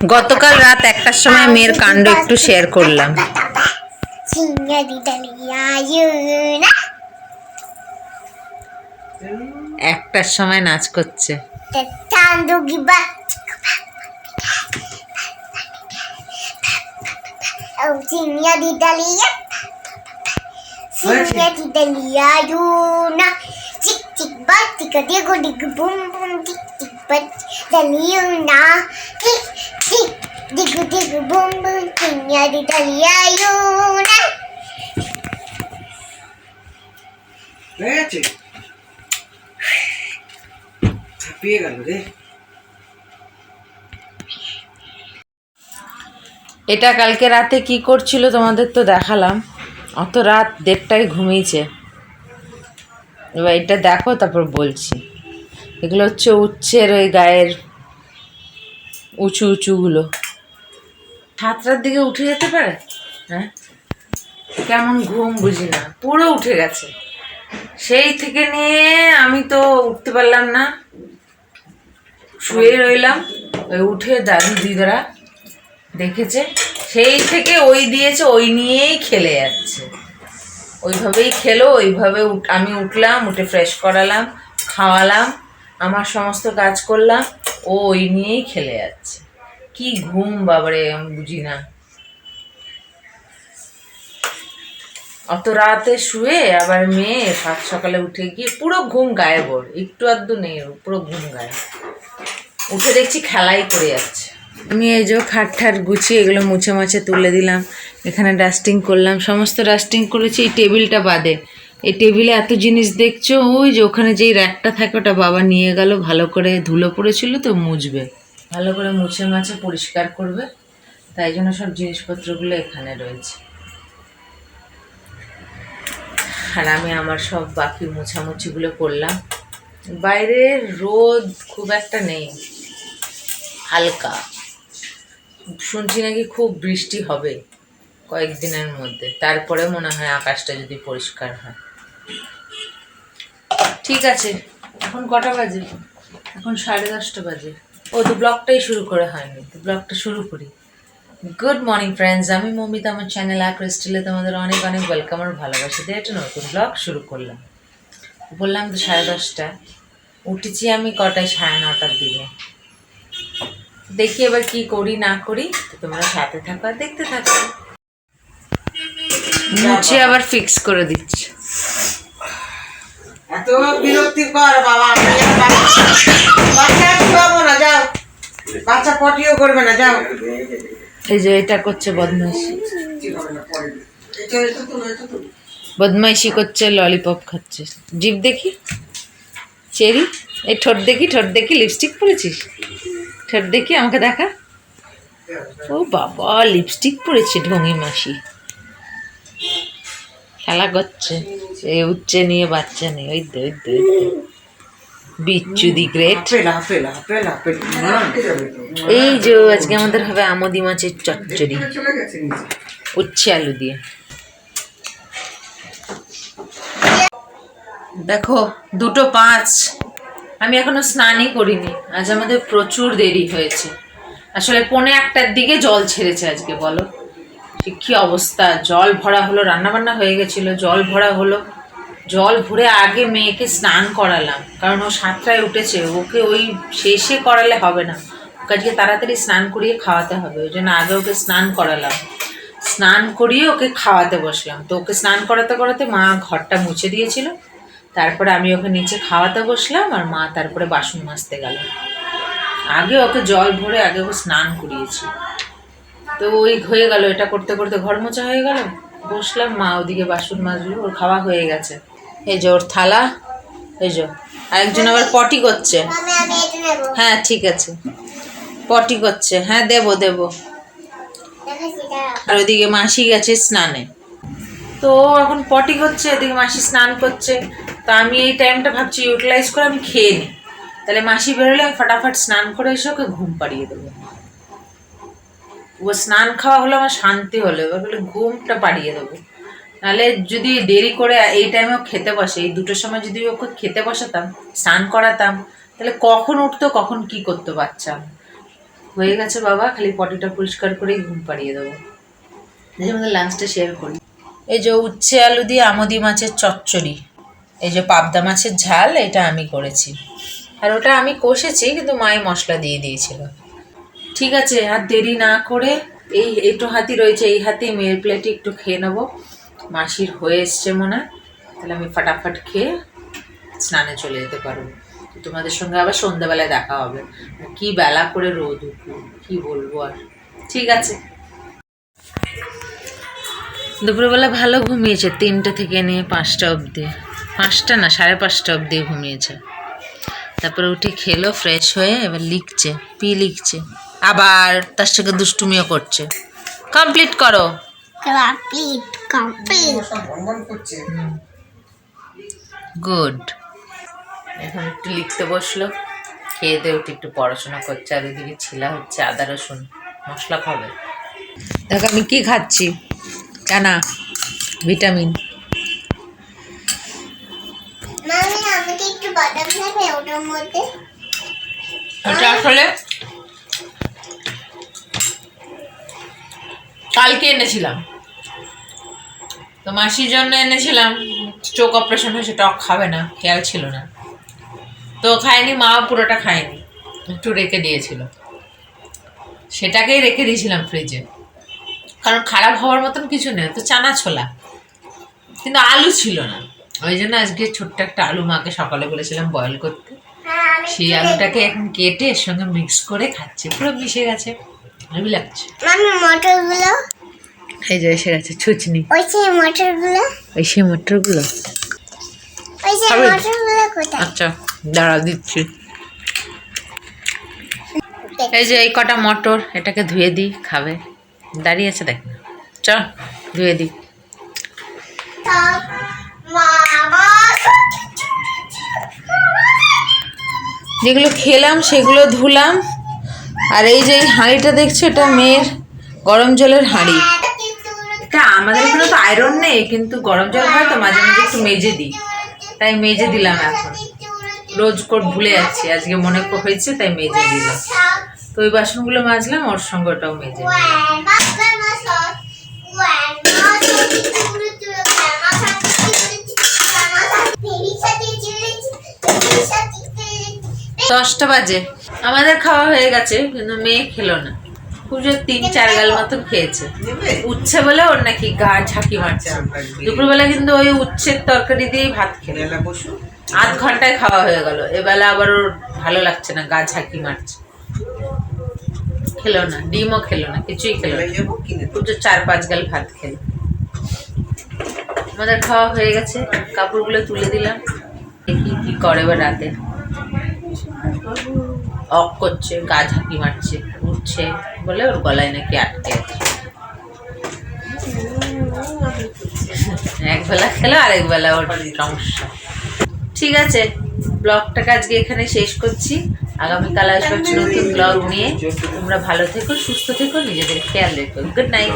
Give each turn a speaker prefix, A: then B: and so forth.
A: গতকাল রাত একটার সময় মেয়ের কাণ্ড একটু শেয়ার করলাম। একটার সময় নাচ করছে।
B: চান্দুগি বা ও চিংড়ি ডালিয়া চিংড়ি ডালিয়া ইউনা চিক চিক বা টিকা দিগো দিগ বুম বুম টিক টিক বা ডালিয়া না টিক টিক
C: গেল রে
A: এটা কালকে রাতে কি করছিল তোমাদের তো দেখালাম। অত রাত দেড়টায় ঘুমিয়েছে। এবার এটা দেখো তারপর বলছি। এগুলো হচ্ছে উচ্ছের ওই গায়ের উঁচু উঁচুগুলো। সাতটার দিকে উঠে যেতে পারে? হ্যাঁ? কেমন ঘুম বুঝি না, পুরো উঠে গেছে। সেই থেকে নিয়ে আমি তো উঠতে পারলাম না। শুয়ে রইলাম, ওই উঠে দাদু দিদারা দেখেছে, সেই থেকে ওই দিয়েছে, ওই নিয়েই খেলে যাচ্ছে। ওইভাবেই খেলো, ওইভাবে আমি উঠলাম, উঠে ফ্রেশ করালাম, খাওয়ালাম, আমার সমস্ত কাজ করলাম, ও ওই নিয়েই খেলে যাচ্ছে। কি ঘুম, বাবারে, আমি বুঝি না। অত রাতে শুয়ে আবার মেয়ে সাত সকালে উঠে গিয়ে পুরো ঘুম গায়েব ওর। একটু আধটু নেই পুরো ঘুম গায়ে উঠে দেখছি খেলাই করে যাচ্ছে। আমি এই যে খাট ঠাট গুছিয়ে এগুলো মুছে মাছে তুলে দিলাম, এখানে ডাস্টিং করলাম, সমস্ত ডাস্টিং করেছি, এই টেবিলটা বাদে। এই টেবিলে এত জিনিস দেখছ, ওই যে ওখানে যেই র্যাকটা থাকে, ওটা বাবা নিয়ে গেল, ভালো করে ধুলো পড়েছিল তো মুছবে। ভালো করে মুছে মাছে পরিষ্কার করবে, তাই জন্য সব জিনিসপত্রগুলো এখানে রয়েছে। আর আমি আমার সব বাকি মোছামুছিগুলো করলাম। বাইরে রোদ খুব একটা নেই, হালকা। শুনছি নাকি খুব বৃষ্টি হবে কয়েকদিনের মধ্যে তারপরে মনে হয় আকাশটা যদি পরিষ্কার হয়। ঠিক আছে, এখন কটা বাজে? এখন সাড়ে দশটা বাজে। ও তো ব্লগটাই শুরু করে হয়নি তো ব্লগটা শুরু করি। গুড মর্নিং ফ্রেন্ডস আমি মমিতা আমার চ্যানেল আর তোমাদের অনেক অনেক ওয়েলকাম আর ভালোবাসা দিয়ে একটা নতুন ব্লগ শুরু করলাম। বললাম তো সাড়ে দশটা। উঠেছি আমি কটায়? সাড়ে নটার দিকে। দেখি এবার কি করি না করি তোমরা সাথে থাকো আর দেখতে থাকো। মুছে আবার ফিক্স করে দিচ্ছি।
C: এত বিরক্তি কর বাবা আমি আর বাচ্চা বাচ্চা শুয়াবো না যাও বাচ্চা পটিও করবে না যাও।
A: এই যে এটা করছে বদমাইশি। বদমাইশি করছে ললিপপ খাচ্ছে। জিভ দেখি? চেরি? এই ঠোঁট দেখি ঠোঁট দেখি লিপস্টিক পরেছিস? ঠোঁট দেখি আমাকে দেখা। ও বাবা লিপস্টিক পরেছে ঢঙি মাসি। খেলা করছে এ উচ্চে নিয়ে বাচ্চা নেই ওই দে, ওই দে। বিচ্ছু দি গ্রেট। এই যে আজকে আমাদের হবে আমদি মাছের চচ্চড়ি। উচ্ছে আলু দিয়ে। দেখো দুটো পাঁচ। আমি এখনও স্নানই করিনি। আজ আমাদের প্রচুর দেরি হয়েছে। আসলে পৌনে একটার দিকে জল ছেড়েছে আজকে বলো। কি অবস্থা? জল ভরা হলো রান্নাবান্না হয়ে গেছিল জল ভরা হলো। জল ভরে আগে মেয়েকে স্নান করালাম, কারণ ও সাতটায় উঠেছে, ওকে ওই শেষে করালে হবে না। ওকে আজকে তাড়াতাড়ি স্নান করিয়ে খাওয়াতে হবে, ওই জন্য আগে ওকে স্নান করালাম। স্নান করিয়ে ওকে খাওয়াতে বসলাম। তো ওকে স্নান করাতে করাতে মা ঘরটা মুছে দিয়েছিল, তারপরে আমি ওকে নিচে খাওয়াতে বসলাম আর মা তারপরে বাসন মাজতে গেল। আগে ওকে জল ভরে আগে ওকে স্নান করিয়েছি। তো ওই হয়ে গেল, এটা করতে করতে ঘর মোছা হয়ে গেল, বসলাম, মা ওদিকে বাসন মাজলো, ওর খাওয়া হয়ে গেছে। এই যে ওর থালা এই যে। আরেকজন আবার পটি করছে। হ্যাঁ ঠিক আছে। পটি করছে। হ্যাঁ দেবো দেবো। আর ওদিকে মাসি গেছে স্নানে। তো এখন পটি করছে এদিকে মাসি স্নান করছে। তো আমি এই টাইমটা ভাবছি ইউটিলাইজ করে আমি খেয়ে নিই তাহলে মাসি বেরোলে আমি ফাটাফাট স্নান করে এসে ওকে ঘুম পাড়িয়ে দেবো। ও স্নান খাওয়া হলো আমার শান্তি হলো। এবার বলে ঘুমটা পাড়িয়ে দেবো। নাহলে যদি দেরি করে এই টাইমে খেতে বসে এই দুটোর সময় যদি ওকে খেতে বসাতাম স্নান করাতাম তাহলে কখন উঠতো কখন কি করতো বাচ্চা? হয়ে গেছে বাবা খালি পটিটা পরিষ্কার করেই ঘুম পাড়িয়ে দেবো। আমাদের লাঞ্চটা শেয়ার করি। এই যে উচ্ছে আলু দিয়ে আমদি মাছের চচ্চড়ি এই যে পাবদা মাছের ঝাল এটা আমি করেছি। আর ওটা আমি কষেছি কিন্তু মায়ে মশলা দিয়ে দিয়েছিল। ঠিক আছে আর দেরি না করে এই একটু হাতি রয়েছে এই হাতে মেয়ের প্লেটে একটু খেয়ে নেব। মাসির হয়ে এসছে মনে তাহলে আমি ফাটাফাট খেয়ে স্নানে চলে যেতে পারব। তোমাদের সঙ্গে আবার সন্ধ্যাবেলায় দেখা হবে। কি বেলা করে রোদ উঠল কি বলব আর। ঠিক আছে। দুপুরবেলা ভালো ঘুমিয়েছে, তিনটে থেকে নিয়ে পাঁচটা অবধি। পাঁচটা না, সাড়ে পাঁচটা অবধি ঘুমিয়েছে। তারপরে উঠে খেলো ফ্রেশ হয়ে এবার লিখছে, পি লিখছে। আবার তার সঙ্গে দুষ্টুমিও করছে। কমপ্লিট করো।
B: কমপ্লিট কমপ্লিট
A: গুড এখন একটু লিখতে বসল। খেয়ে দিয়ে উঠে একটু পড়াশোনা করছে আর ওদিকে ছিলা হচ্ছে আদা রসুন। মশলা খাবে? দেখ আমি কি খাচ্ছি? চানা ভিটামিন।
B: মামি আমাকে একটু বাদাম খাবে ওটার মধ্যে।
A: এটা আসলে কালকে এনেছিলাম। তো মাসির জন্য এনেছিলাম চোখ অপারেশন হয়েছে টক খাবে না খেয়াল ছিল না। তো খায়নি মা পুরোটা খায়নি একটু রেখে দিয়েছিল। সেটাকেই রেখে দিয়েছিলাম ফ্রিজে কারণ খারাপ হওয়ার মতন কিছু নেই তো চানা ছোলা কিন্তু আলু ছিল না। ওই জন্য আজকে ছোট্ট একটা আলু মাকে সকালে বলেছিলাম বয়েল করতে।
B: হ্যাঁ
A: সেই আলুটাকে এখন কেটে এর সঙ্গে মিক্স করে খাচ্ছে পুরো মিশে গেছে। ভালোই লাগছে।
B: মামি মটরগুলো?
A: এই যে এসে গেছে ছুচনি।
B: ওই সেই মটরগুলো?
A: ওই সেই মটরগুলো?
B: ওই সেই মটরগুলো কোথায়?
A: আচ্ছা দাঁড়া দিচ্ছি। এই যে এই কটা মটর এটাকে ধুয়ে দিই খাবে। দাঁড়িয়ে আছে দেখ চ ধুয়ে দিই। যেগুলো খেলাম সেগুলো ধুলাম। আর এই যে হাঁড়িটা দেখছ, এটা মেয়ের গরম জলের হাঁড়ি। এটা আমাদের এখানে তো আয়রন নেই, কিন্তু গরম জল হয় তো মাঝে মাঝে একটু মেজে দিই। তাই মেজে দিলাম এখন। রোজ কোট ভুলে যাচ্ছি, আজকে মনে হয়েছে, তাই মেজে দিলাম। তো ওই বাসনগুলো মাজলাম, ওর সঙ্গে ওটাও মেজে দশটা বাজে। আমাদের খাওয়া হয়ে গেছে কিন্তু মেয়ে খেলো না। পুজোর তিন চার গাল মতো খেয়েছে। উচ্ছে বলে ওর নাকি গা ঝাঁকি মারছে। দুপুরবেলা কিন্তু ওই উচ্ছের তরকারি দিয়েই ভাত খেলো। আধ ঘন্টায় খাওয়া হয়ে গেল। এবেলা আবার ওর ভালো লাগছে না গা ঝাঁকি মারছে। খেলো না ডিমও খেলো না কিছুই খেলো না।
C: যাব কিনে দেবো।
A: পুজো চার পাঁচ গাল ভাত খেলো। আমাদের খাওয়া হয়ে গেছে কাপড়গুলো তুলে দিলাম। দেখি কি করে এবার রাতে। অক করছে, গা ঝাঁকি মারছে, উঠছে, বলে ওর গলায় নাকি আটকে আছে। এক বেলা খেলো, আরেক বেলা ওর সমস্যা। ঠিক আছে, ব্লগটাকে আজকে এখানে শেষ করছি। আগামীকাল আসবে নতুন ব্লগ নিয়ে। তোমরা ভালো থেকো, সুস্থ থেকো, নিজেদের খেয়াল রেখো। Good night